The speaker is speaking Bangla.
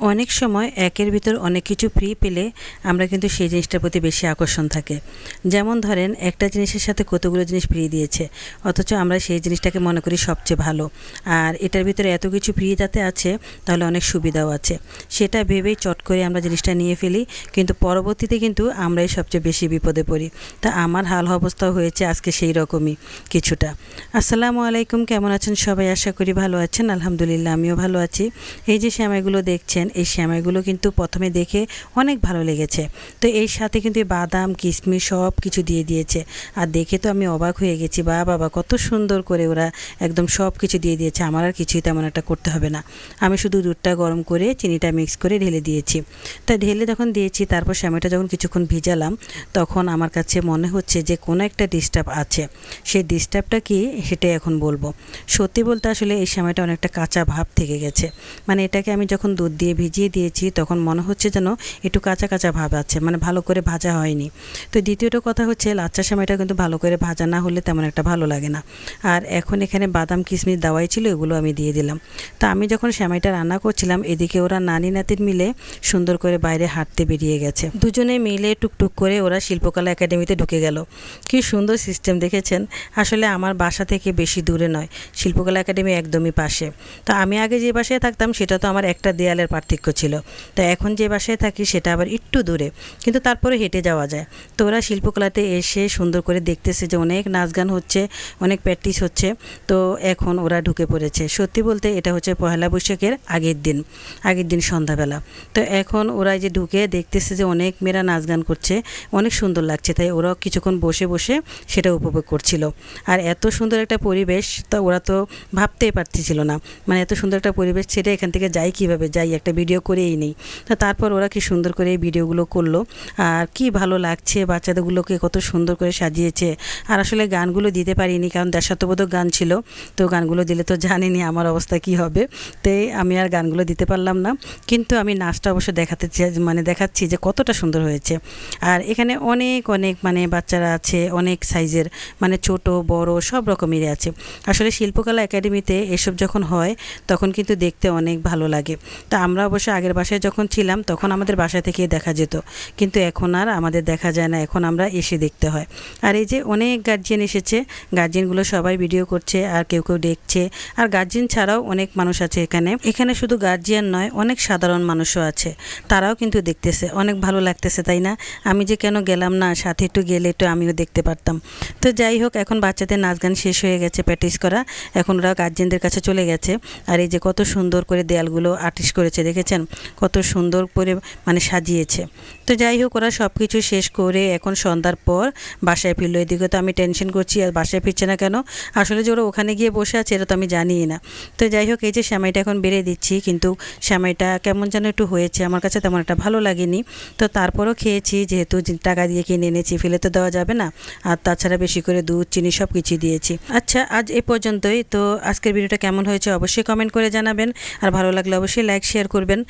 অনেক সময় একের ভিতর অনেক কিছু ফ্রি পেলে আমরা কিন্তু সেই জিনিসটার প্রতি বেশি আকর্ষণ থাকে। যেমন ধরেন, একটা জিনিসের সাথে কতগুলো জিনিস ফ্রি দিয়েছে, অথচ আমরা সেই জিনিসটাকে মনে করি সবচেয়ে ভালো। আর এটার ভিতরে এত কিছু ফ্রি যাতে আছে, তাহলে অনেক সুবিধাও আছে। সেটা ভেবেই চট করে আমরা জিনিসটা নিয়ে ফেলি, কিন্তু পরবর্তীতে কিন্তু আমরাই সবচেয়ে বেশি বিপদে পড়ি। তা আমার হাল অবস্থাও হয়েছে আজকে সেই রকমই কিছুটা। আসসালামু আলাইকুম, কেমন আছেন সবাই? আশা করি ভালো আছেন, আলহামদুলিল্লাহ, আমিও ভালো আছি। এই যে শ্যামাইগুলো দেখছেন এই শ্যামাইগুলো কিন্তু প্রথমে দেখে অনেক ভালো লেগেছে। তো এই সাথে কিন্তু বাদাম, কিশমিশ সব কিছু দিয়ে দিয়েছে। আর দেখে তো আমি অবাক হয়ে গেছি, বা বাবা কত সুন্দর করে ওরা একদম সব কিছু দিয়ে দিয়েছে। আমার আর কিছুই তেমন একটা করতে হবে না। আমি শুধু দুধটা গরম করে চিনিটা মিক্স করে ঢেলে দিয়েছি। তা ঢেলে যখন দিয়েছি, তারপর শ্যামাইটা যখন কিছুক্ষণ ভিজালাম, তখন আমার কাছে মনে হচ্ছে যে কোনো একটা ডিস্টার্ব আছে। সেই ডিস্টার্বটা কি সেটাই এখন বলব। সত্যি বলতে আসলে এই সময়টা অনেকটা কাঁচা ভাব থেকে গেছে। মানে এটাকে আমি যখন দুধ দিয়ে ভিজিয়ে দিয়েছি, তখন মনে হচ্ছে যেন একটু কাঁচা কাঁচা ভাব আছে মানে ভালো করে ভাজা হয়নি। তো দ্বিতীয়টা কথা হচ্ছে লাচ্চা সময়টা কিন্তু ভালো করে ভাজা না হলে তেমন একটা ভালো লাগে না। আর এখন এখানে বাদাম, কিশমিশ দেওয়াই ছিল, এগুলো আমি দিয়ে দিলাম। তা আমি যখন সেমাইটা রান্না করছিলাম, এদিকে ওরা নানি নাতির মিলে সুন্দর করে বাইরে হাঁটতে বেরিয়ে গেছে। দুজনে মিলে টুকটুক করে ওরা শিল্পকলা একাডেমিতে ঢুকে গেল। কি সুন্দর সিস্টেম, দেখেছেন? আসলে আমার বাসা থেকে বেশি দূরে নয়, শিল্পকলা একাডেমি একদমই পাশে। তো আমি আগে যে বাসায় থাকতাম, সেটা তো আমার একটা দেয়ালের পার্থক্য ছিল। তো এখন যে বাসায় থাকি সেটা আবার একটু দূরে। কিন্তু তারপরে হেঁটে যাওয়া যায়। তো ওরা শিল্পকলাতে এসে সুন্দর করে দেখতেছে যে অনেক নাচ গান হচ্ছে, অনেক প্র্যাকটিস হচ্ছে। তো এখন ওরা ঢুকে পড়েছে। সত্যি বলতে এটা হচ্ছে পহেলা বৈশাখের আগের দিন আগের দিন সন্ধ্যাবেলা। তো এখন ওরা যে ঢুকে দেখতেছে যে অনেক মেয়েরা নাচ গান করছে, অনেক সুন্দর লাগছে। তাই ওরা কিছুক্ষণ বসে বসে সেটা উপভোগ করছিল। আর এত সুন্দর একটা পরিবেশ তা ওরা তো ভাবতেই পারতেছিল না। মানে এত সুন্দর একটা পরিবেশ ছেড়ে এখান থেকে যাই কীভাবে? যাই একটা ভিডিও করেই নেই। তো তারপর ওরা কি সুন্দর করে এই ভিডিওগুলো করল, আর কি ভালো লাগছে, বাচ্চাদেরগুলোকে কত সুন্দর করে সাজিয়েছে। আর আসলে গানগুলো দিতে পারিনি, কারণ দেশাত্মবোধক গান ছিল, তো গানগুলো দিলে তো জানিনি আমার অবস্থা কি হবে। তাই আমি আর গানগুলো দিতে পারলাম না, কিন্তু আমি নাচটা অবশ্য দেখাতে চাই- মানে দেখাচ্ছি যে কতটা সুন্দর হয়েছে। আর এখানে অনেক অনেক মানে বাচ্চারা আছে, অনেক সাইজের মানে ছোট, বড়, সব রকমেরই আছে। আসলে শিল্পকলা একাডেমিতে এসব যখন হয়, তখন কিন্তু দেখতে অনেক ভালো লাগে। তা আমরা অবশ্য আগের বাসায় যখন ছিলাম, তখন আমাদের বাসা থেকেই দেখা যেত। কিন্তু এখন আর আমাদের দেখা যায় না, এখন আমরা এসে দেখতে হয়। আর এই যে অনেক গার্জিয়ান এসেছে গার্জিয়ানগুলো সবাই ভিডিও করছে, আর কেউ কেউ দেখছে। আর গার্জিয়ান ছাড়াও অনেক মানুষ আছে এখানে। এখানে শুধু গার্জিয়ান নয়, অনেক সাধারণ মানুষও আছে। তারাও কিন্তু দেখতেছে, অনেক ভালো লাগতেছে, তাই না? আমি যে কেন গেলাম না, সাথে একটু গেলে একটু আমিও দেখতে পারতাম। তো যাই হোক, এখন বাচ্চাদের নাচ গান শেষ হয়ে গেছে প্র্যাকটিস করা। এখন ওরা গার্জেনদের কাছে চলে গেছে। আর এই যে কত সুন্দর করে দেয়ালগুলো আর্টিস্ট করেছে দেখেছেন, কত সুন্দর করে মানে সাজিয়েছে। তো যাই হোক, ওরা সব কিছু শেষ করে এখন সন্ধ্যার পর বাসায় ফিরলো। এদিকে তো আমি টেনশন করছি, আর বাসায় ফিরছে না কেন? আসলে যে ওরা ওখানে গিয়ে বসে আছে, এটা তো আমি জানিই না। তো যাই হোক, এই যে শ্যামাইটা এখন বেড়ে দিচ্ছি, কিন্তু শ্যামাইটা কেমন যেন একটু হয়েছে, আমার কাছে তেমন একটা ভালো লাগেনি। তো তারপরও খেয়েছি, যেহেতু টাকা দিয়ে কিনে এনেছি, ফেলে তো দেওয়া যাবে না। আর তাছাড়া বেশি করে দুধ, চিনি সব কিছুই দিয়েছি। আচ্ছা আজ এ পর্যন্তই। তো আজকের ভিডিওটা কেমন হয়েছে, অবশ্যই কমেন্ট করে জানাবেন। আর ভালো লাগলে অবশ্যই লাইক শেয়ার করবেন। Rubin.